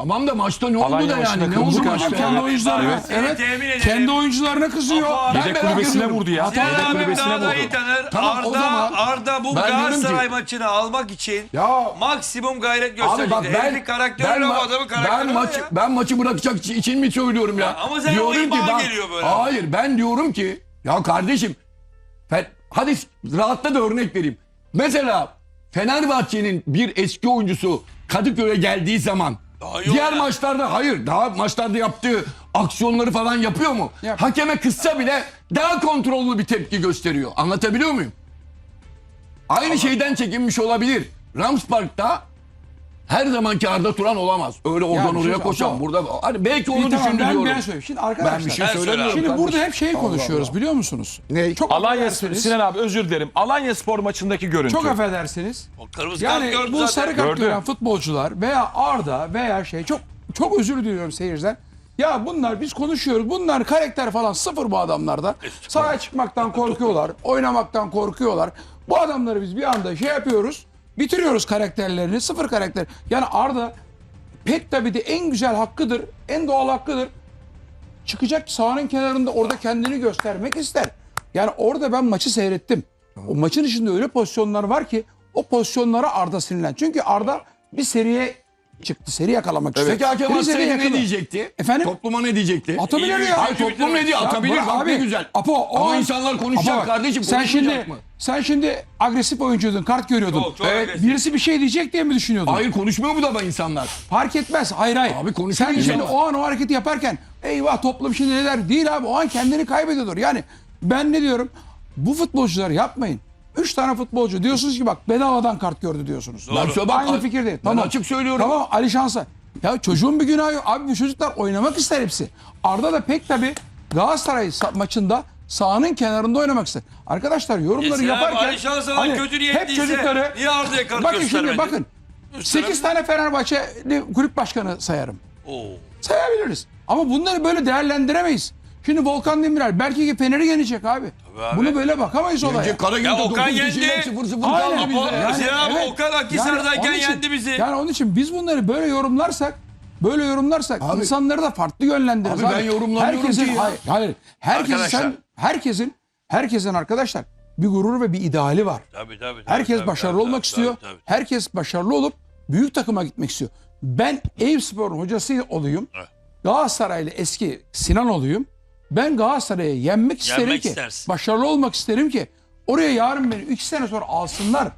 Tamam da maçta ne oldu Alanya da maçında yani? Ne kırmızı oldu kart maçta? Kendi oyuncularına. Evet. Evet. Temin edelim. Kendi oyuncularına kızıyor. Ben Yedek merak kulübesine ediyorum. vurdu ya. Yedek Sinan abim kulübesine daha da vurdu. iyi tanır. Tamam, o Arda, zaman Arda bu ben diyorum Galatasaray ki- maçını almak için Ya maksimum gayret Abi gösterecek. bak ben ben, yok, ma- adamın karakteri ben maçı ya. ben maçı bırakacak için mi söylüyorum ya? ama sen o iman geliyor böyle. Hayır ben diyorum ki ya kardeşim Fe- hadi rahatla da örnek vereyim. Mesela Fenerbahçe'nin bir eski oyuncusu Kadıköy'e geldiği zaman Daha iyi diğer oynar. maçlarda hayır daha maçlarda yaptığı aksiyonları falan yapıyor mu? Yap. Hakeme kızsa bile daha kontrollü bir tepki gösteriyor. Anlatabiliyor muyum? Aynı şeyden çekinmiş olabilir. Ramspark'ta her zamanki Arda Turan olamaz. Öyle oradan bir şey oraya koşan. Burada hani belki onu İyi, tamam, düşündü ben, diyorum. ben söyleyeyim. Şimdi arkadaşlar. Ben bir şey Ben söylemiyorum. Şimdi kardeşim. burada hep şeyi Allah konuşuyoruz Allah. biliyor musunuz? Ne? Çok Alanya. Sinan abi özür dilerim. Alanya Spor maçındaki görüntü. Çok affedersiniz. O kırmızı kart Yani gördü bu zaten. sarı kart Gördü. gören futbolcular veya Arda veya şey çok çok özür diliyorum seyirciden. Ya bunlar biz konuşuyoruz. Bunlar karakter falan sıfır bu adamlarda. Sahaya çıkmaktan korkuyorlar. Oynamaktan korkuyorlar. Bu adamları biz bir anda şey yapıyoruz. Bitiriyoruz karakterlerini. Sıfır karakter. Yani Arda pek tabii de en güzel hakkıdır. En doğal hakkıdır. Çıkacak sahanın kenarında orada kendini göstermek ister. Yani orada ben maçı seyrettim. O maçın içinde öyle pozisyonlar var ki o pozisyonlara Arda sinirlen. Çünkü Arda bir seriye çıktı. Seri yakalamak istiyor. Peki hakem atsaydı ne diyecekti? Efendim? Topluma ne diyecekti? Atabilir ya. Hayır toplum ne diyor? Atabilir. bak Bak abi, ne güzel. Apo, o Ama an- insanlar konuşacak Apo kardeşim. Sen şimdi mı? sen şimdi agresif oyuncuydun, kart görüyordun. Çok, çok Evet, agresif. birisi bir şey diyecek diye mi düşünüyordun? Hayır konuşmuyor mu da ben insanlar? Fark etmez. Hayır hayır. Abi konuşuyor Sen şimdi o an o hareketi yaparken eyvah toplum şimdi ne der? Değil abi. O an kendini kaybediyordur. Yani ben ne diyorum? Bu futbolcuları yapmayın. Üç tane futbolcu diyorsunuz ki bak bedavadan kart gördü diyorsunuz. Ben söyle bak, Aynı fikir değil. ben açık söylüyorum. Tamam Ali Şansa. Ya çocuğun bir günahı yok. Abi bu çocuklar oynamak ister hepsi. Arda da pek tabii Galatasaray sa- maçında sahanın kenarında oynamak ister. Arkadaşlar yorumları abi, yaparken Ali Şansalan hani kötü hep niyetliyse çocukları niye Arda'ya kart Bakın şimdi göstermedi? bakın. 8 tane Fenerbahçeli kulüp başkanı sayarım. Oo. Sayabiliriz. Ama bunları böyle değerlendiremeyiz. Şimdi Volkan Demirel belki ki Fener'i yenecek abi. abi. Bunu böyle bakamayız olaya. Önce Karagümrük'te Ya Okan 9 kişiyle yendi. 0-0 Aynen. kaldı bizde. Yani- Sinan abi Okan Akhisar'dayken onun için- yendi bizi. Yani onun için biz bunları böyle yorumlarsak böyle yorumlarsak Abi- insanları da farklı yönlendiririz. Abi ben yorumlamıyorum herkesin, ki ya. Hayır, hayır. Herkesin Arkadaşlar. sen herkesin herkesin arkadaşlar bir gurur ve bir ideali var. Tabii tabii. tabii, Herkes tabii, başarılı tabii, olmak tabii, istiyor. tabii, tabii. Herkes başarılı olup büyük takıma gitmek istiyor. Ben Eyüpspor'un hocası olayım. Galatasaraylı eski Sinan olayım. Ben Galatasaray'ı yenmek isterim Yenmek ki, istersin. başarılı olmak isterim ki oraya yarın beni 2 sene sonra alsınlar.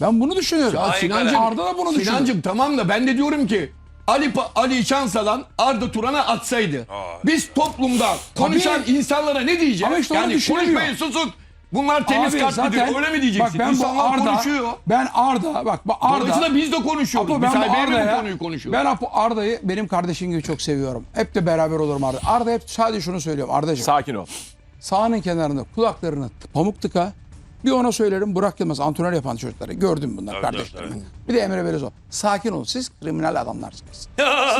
Ben bunu düşünüyorum. Ya Sinancım, Arda da bunu düşünüyor. Sinancım tamam da ben de diyorum ki Ali Ali Şansalan Arda Turan'a atsaydı. Biz toplumda konuşan insanlara ne diyeceğiz? Ama işte onu yani düşünemiyor. konuşmayın susun. Bunlar temiz Abi kalplidir. zaten- Öyle mi diyeceksin? Bak ben bu İnsanlar Arda, konuşuyor. ben Arda, bak bu Arda. Dolayısıyla biz de konuşuyoruz. Apo ben bu Biz Bey'le bu Arda'ya, konuyu konuşuyoruz. ben Apo Arda'yı benim kardeşim gibi çok seviyorum. Hep de beraber olurum Arda. Arda hep sadece şunu söylüyorum Arda'cığım. Sakin ol. Sahanın kenarında kulaklarını t- pamuk tıka. Bir ona söylerim Burak Yılmaz antrenör yapan çocukları. Gördüm bunlar Tabii, kardeşlerimi. Bir de Emre Belözoğlu. Sakin olun siz kriminal adamlarsınız.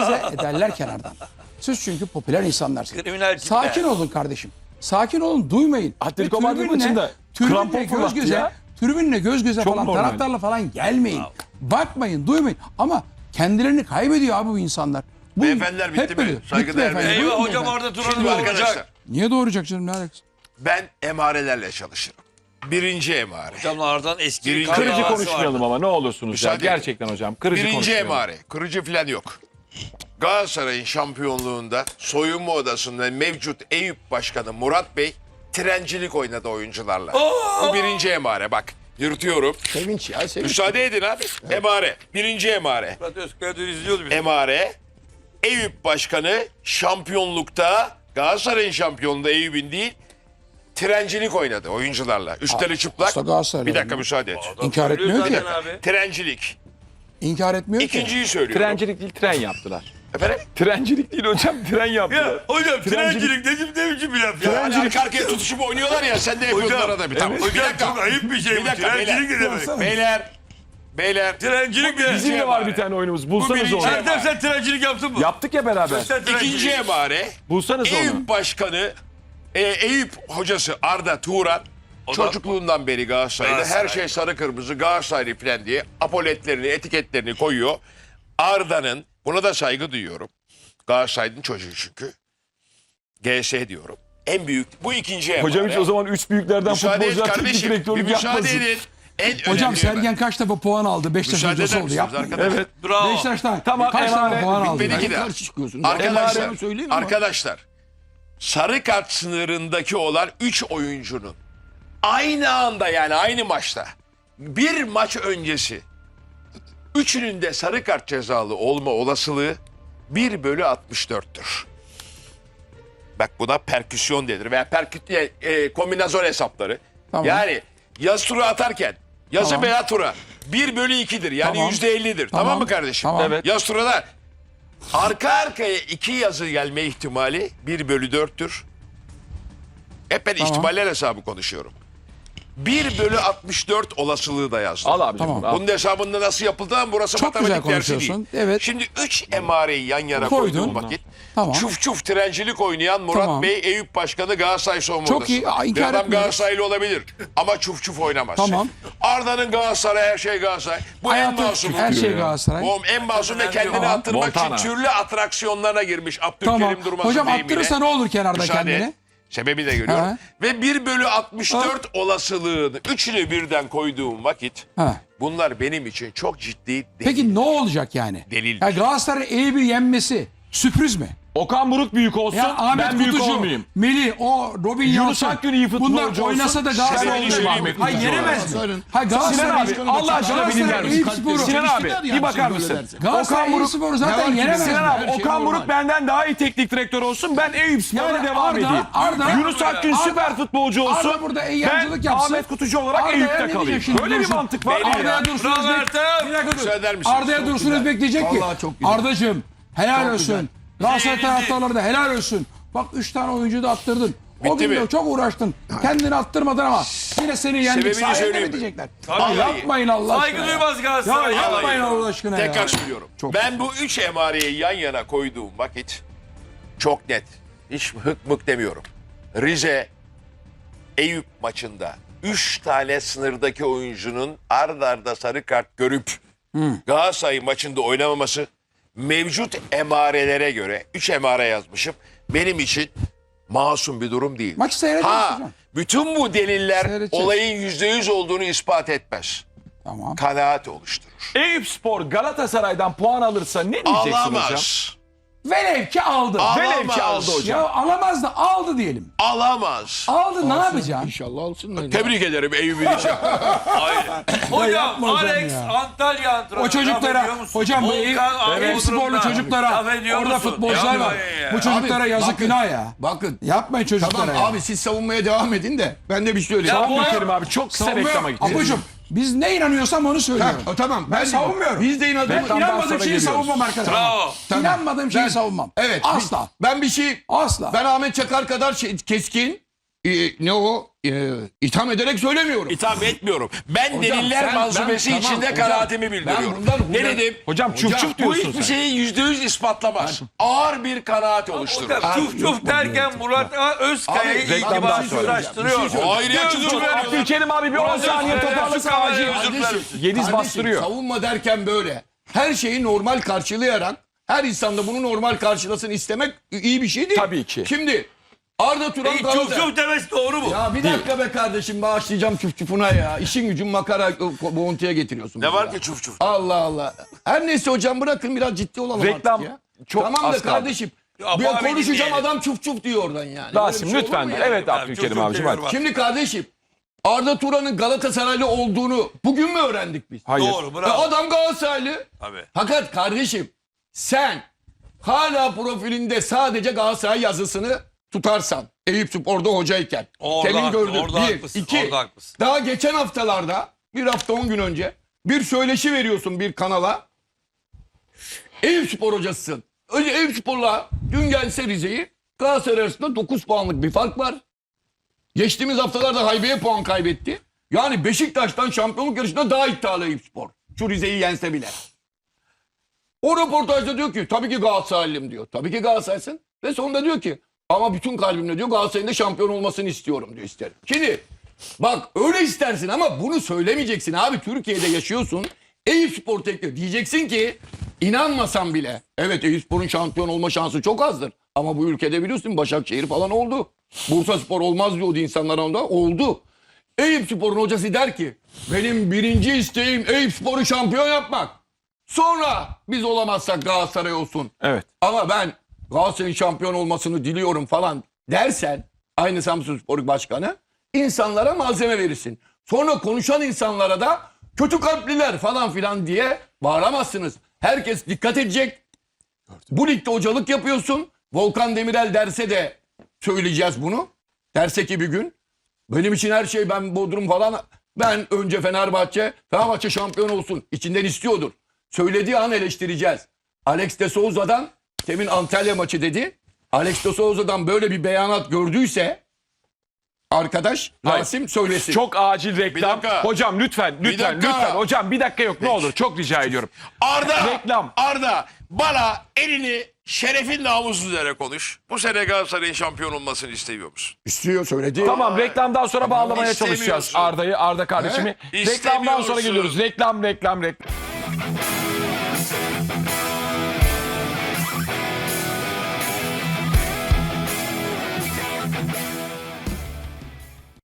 Size ederler kenardan. Siz çünkü popüler insanlarsınız. Kriminal tipler. Sakin olun kardeşim. Sakin olun duymayın. Atletico Madrid maçında krampon göz göze, ya. tribünle göz göze Çok falan normal. taraftarla falan gelmeyin. Bakmayın duymayın. Ama kendilerini kaybediyor abi bu insanlar. Bu Beyefendiler bitti mi? böyle. Saygıdeğer Bitti. Eyvah Buyurun hocam. Arda Turan'ı doğuracak. Niye doğuracak canım ne alakası? ben emarelerle çalışırım. Birinci emare. Hocamla Arda'nın eski bir Birinci- Kırıcı konuşmayalım vardı. ama ne olursunuz Müsaade ya. Gerçekten hocam. Kırıcı Birinci konuşmayalım. emare. Kırıcı falan yok. Galatasaray'ın şampiyonluğunda soyunma odasında mevcut Eyüp Başkanı Murat Bey trencilik oynadı oyuncularla. Bu birinci emare bak. Yırtıyorum. Sevinç ya sevinç. Müsaade edin abi. Emare. Birinci emare. Murat Özkaya dün izliyordu bizi. Emare. Eyüp Başkanı şampiyonlukta Galatasaray'ın şampiyonluğunda Eyüp'ün değil trencilik oynadı oyuncularla. Üstleri çıplak. Usta Bir dakika müsaade et. İnkar etmiyor ki. zaten abi. Trencilik. İnkar etmiyor ki. İkinciyi söylüyorum. Trencilik değil tren yaptılar. Efendim? Trencilik değil hocam tren yaptılar. Ya hocam Trencilik- trencilik dedim ne biçim bir laf ya. Yani arka arkaya tutuşup oynuyorlar ya sen de yapıyorsun arada bir. Tamam. bir Hocam dakika. çok ayıp bir şey Bir bu. dakika, Trencilik ne beyler. demek? Beyler. Beyler. Trencilik ne? Bizim de var bir tane oyunumuz. Bulsanız birinci- onu. Erdem sen trencilik yaptın mı? Yaptık ya beraber. Sen trencilik. İkinci emare. Bulsanız onu. Eyüp Başkanı, e, Eyüp hocası Arda Turan da- çocukluğundan beri Galatasaray'da Galatasaray. her şey sarı kırmızı Galatasaraylı falan diye apoletlerini, etiketlerini koyuyor. Arda'nın Buna da saygı duyuyorum. Galatasaray'ın çocuğu çünkü. GS diyorum. En büyük bu ikinci emare. Hocam hiç o zaman üç büyüklerden müsaade et futbolcular teknik kardeşim. Bir direktörlük müsaade yapmasın. edin. En Hocam önemli Sergen emare. kaç defa puan aldı? Beşiktaş Müsaade hocası eder oldu. misiniz Yapmayın. arkadaşlar? Evet. Bravo. Beşiktaş'tan Tamam, kaç emare tane puan aldı? bitmedi ki de. Karşı çıkıyorsun. Arkadaşlar, Emare söyleyeyim ama. arkadaşlar sarı kart sınırındaki olan 3 oyuncunun aynı anda yani aynı maçta bir maç öncesi üçünün de sarı kart cezalı olma olasılığı 1 bölü 64'tür. Bak buna perküsyon denir veya perküt e, e, kombinasyon hesapları. Tamam. Yani yazı tura atarken yazı Tamam. veya tura 1 bölü 2'dir yani Tamam. yüzde 50'dir. Tamam. Tamam. mı kardeşim? Tamam. Evet. Yaz turada arka arkaya iki yazı gelme ihtimali 1 bölü 4'tür. Hep ben Tamam. ihtimaller hesabı konuşuyorum. 1 bölü 64 olasılığı da yazdım. Al abicim. Tamam. al. Bunun hesabının nasıl yapıldığını burası Çok matematik güzel dersi değil. konuşuyorsun. Evet. Şimdi 3 emareyi yan yana Koydun. koyduğum vakit Tamam. çuf çuf trencilik oynayan Murat Tamam. Bey Eyüp Başkanı Galatasaray savunma Çok iyi, aa, Bir inkar adam etmiyorum. Galatasaraylı olabilir ama çuf çuf oynamaz. Tamam. Arda'nın Galatasaray her şey Galatasaray. Bu en Hayatı masum. her şey Galatasaray. Bu en masum ve kendini Tamam. attırmak Montana. için türlü atraksiyonlara girmiş. Abdülkerim Tamam. Durmaz'ın Hocam deyimiyle. attırırsa ne olur kenarda Müsaade kendini? Sebebi de görüyorum. Ha. Ve 1 bölü 64 olasılığını üçünü birden koyduğum vakit Ha. bunlar benim için çok ciddi değil. Peki ne olacak yani? Delil. Ya Galatasaray'ın iyi bir yenmesi sürpriz mi? Okan Buruk büyük olsun. Ya Ahmet ben büyük Kutucu, olmayayım. Melih, o Robin Yunus Yalçın. Akgün iyi futbolcu Bunlar olsun. oynasa da Galatasaray olur. Ahmet Hayır Kutucu yenemez mi? Hayır Sinan Galatasaray abi Allah aşkına bir dinler misin? Sinan abi bir bakar mısın? Galatasaray Okan Eyüp Buruk Sporu zaten yenemez. Sinan abi şey Okan normal. Buruk benden daha iyi teknik direktör olsun. Ben Eyüp Spor'a Yani devam edeyim. Arda- Yunus Akgün süper futbolcu olsun. Arda burada ben. Ahmet Kutucu olarak Eyüp'te kalayım. Böyle bir mantık var Arda'ya ya? Dursun Özbek. Arda'ya Dursun Özbek diyecek ki. Vallahi çok güzel. Ardacığım helal olsun. Galatasaray taraftarları da helal olsun. Bak 3 tane oyuncu da attırdın. O Bitti gün de mi? çok uğraştın. Kendini attırmadın ama yine seni yendik. Sebebini Sayende söyleyeyim mi mi? diyecekler? Tabii. Ay, yapmayın Allah Saygı aşkına. ya. duymaz Ya Galatasaray. yapmayın Allah aşkına ya. Tekrar söylüyorum. ben bu üç emareyi yan yana koyduğum vakit çok net. Hiç hık mık demiyorum. Rize Eyüp maçında 3 tane sınırdaki oyuncunun ard arda sarı kart görüp Galatasaray maçında oynamaması mevcut emarelere göre 3 emare yazmışım. Benim için masum bir durum değil. Maçı seyredeceğiz Ha, hocam. bütün bu deliller Seyredeceğiz. olayın %100 olduğunu ispat etmez. Tamam. Kanaat oluşturur. Eyüp Spor Galatasaray'dan puan alırsa ne diyeceksin hocam? Alamaz. Velev ki aldı. Velev ki aldı hocam. Ya alamaz da aldı diyelim. Alamaz. Aldı ne yapacaksın? İnşallah alsınlar. Tebrik ederim Eyüp'ün için. Hocam yapma hocam Alex ya. Antalya antrenörü. O çocuklara, Laf ediyor musun? hocam bu Volkan Eyüp, Arda Eyüp sporlu çocuklara, Laf ediyor orada musun? futbolcular var. Yapmayın ya. Bu çocuklara Abi, yazık bakın, günah ya. Bakın. Yapmayın çocuklara Tamam ya. abi siz savunmaya devam edin de ben de bir şey söyleyeyim. Ya bu- Abdülkerim abi çok kısa Savunma- reklama gideceğiz. Abucum biz ne inanıyorsam onu söylüyorum. Ha, tamam. Ben savunmuyorum. Biz de inadımız. Reklamdan İnanmadığım şeyi savunmam arkadaşlar. Bravo. Tamam. İnanmadığım şeyi Ben- savunmam. Evet. Asla. Ben bir şey Asla. ben Ahmet Çakar kadar şey, keskin e, ne o e, itham ederek söylemiyorum. İtham etmiyorum. Ben Hocam, deliller sen- manzumesi ben- tamam, içinde hocam. kanaatimi Ben bildiriyorum. bundan- ne bundan- dedim? Hocam çuf çuf Bu diyorsun hiçbir sen. şeyi yüzde yüz ispatlamaz. Ağır bir kanaat oluşturur. Hocam çuf çuf derken Murat Özkaya'yı Abi, reklamdan itibarsızlaştırıyor. Hayır ya çuf çuf. Abdülkerim abi bir 10 saniye toparlasın acil. Özür dilerim. Yediz Kardeşim, bastırıyor. Savunma derken böyle. Her şeyi normal karşılayarak her insanda bunu normal karşılasın istemek iyi bir şey değil. Tabii ki. Şimdi Arda Turan çuf Galatasaray- çuf demesi doğru mu? Ya bir dakika be kardeşim bağışlayacağım çuf çufuna ya. İşin gücün makara boğuntuya getiriyorsun. Ne var ya. ki çuf çuf? Allah Allah. Her neyse hocam bırakın biraz ciddi olalım Reklam artık ya. çok tamam az da kaldı. kardeşim. Ya bir bu abi konuşacağım dinleyelim. adam çuf çuf diyor oradan yani. Böyle Rasim şey olur lütfen. mu ya? Evet Abi, Abdülkerim çok abicim hadi. Şimdi kardeşim Arda Turan'ın Galatasaraylı olduğunu bugün mü öğrendik biz? Hayır. Doğru Ya bravo. adam Galatasaraylı. Abi. Fakat kardeşim sen hala profilinde sadece Galatasaray yazısını tutarsan Eyüp Spor'da hocayken Orada senin haklı, gördüğün orada bir, haklısın, iki orada haklısın. daha geçen haftalarda bir hafta on gün önce bir söyleşi veriyorsun bir kanala Eyüp Spor hocasısın. Önce Eyüp Spor'la dün gelse Rize'yi Galatasaray arasında 9 puanlık bir fark var. Geçtiğimiz haftalarda haybeye puan kaybetti. Yani Beşiktaş'tan şampiyonluk yarışında daha iddialı Eyüp Spor. Şu Rize'yi yense bile. O röportajda diyor ki tabii ki Galatasaraylıyım diyor. Tabii ki Galatasaraylısın. Ve sonunda diyor ki ama bütün kalbimle diyor Galatasaray'ın da şampiyon olmasını istiyorum diyor isterim. Şimdi bak öyle istersin ama bunu söylemeyeceksin abi. Türkiye'de yaşıyorsun. Eyüp Spor Teknik diyeceksin ki İnanmasam bile. Evet Eyüpspor'un şampiyon olma şansı çok azdır. Ama bu ülkede biliyorsun Başakşehir falan oldu. Bursa Spor olmaz diyordu insanlar onda. Oldu. Eyüpspor'un hocası der ki benim birinci isteğim Eyüpspor'u şampiyon yapmak. Sonra biz olamazsak Galatasaray olsun. Evet. Ama ben Galatasaray'ın şampiyon olmasını diliyorum falan dersen aynı Samsunspor Başkanı insanlara malzeme verirsin. Sonra konuşan insanlara da kötü kalpliler falan filan diye bağıramazsınız. Herkes dikkat edecek. Bu ligde hocalık yapıyorsun. Volkan Demirel derse de söyleyeceğiz bunu. Derse ki bir gün benim için her şey ben Bodrum falan ben önce Fenerbahçe Fenerbahçe şampiyon olsun içinden istiyordur. Söylediği an eleştireceğiz. Alex de Souza'dan temin Antalya maçı dedi. Alex de Souza'dan böyle bir beyanat gördüyse arkadaş Hayır. Rasim söylesin. Çok acil reklam. dakika. Hocam lütfen lütfen dakika. lütfen. Hocam bir dakika yok ne olur çok rica ediyorum. Arda, Reklam. Arda bana elini şerefin namusu üzere konuş. Bu sene Galatasaray'ın şampiyon olmasını istiyor musun? istiyor söyledi. Tamam reklamdan sonra bağlamaya İstemiyorsun. çalışacağız Arda'yı Arda kardeşimi. Reklamdan sonra İstemiyorsun. geliyoruz. Reklam reklam reklam.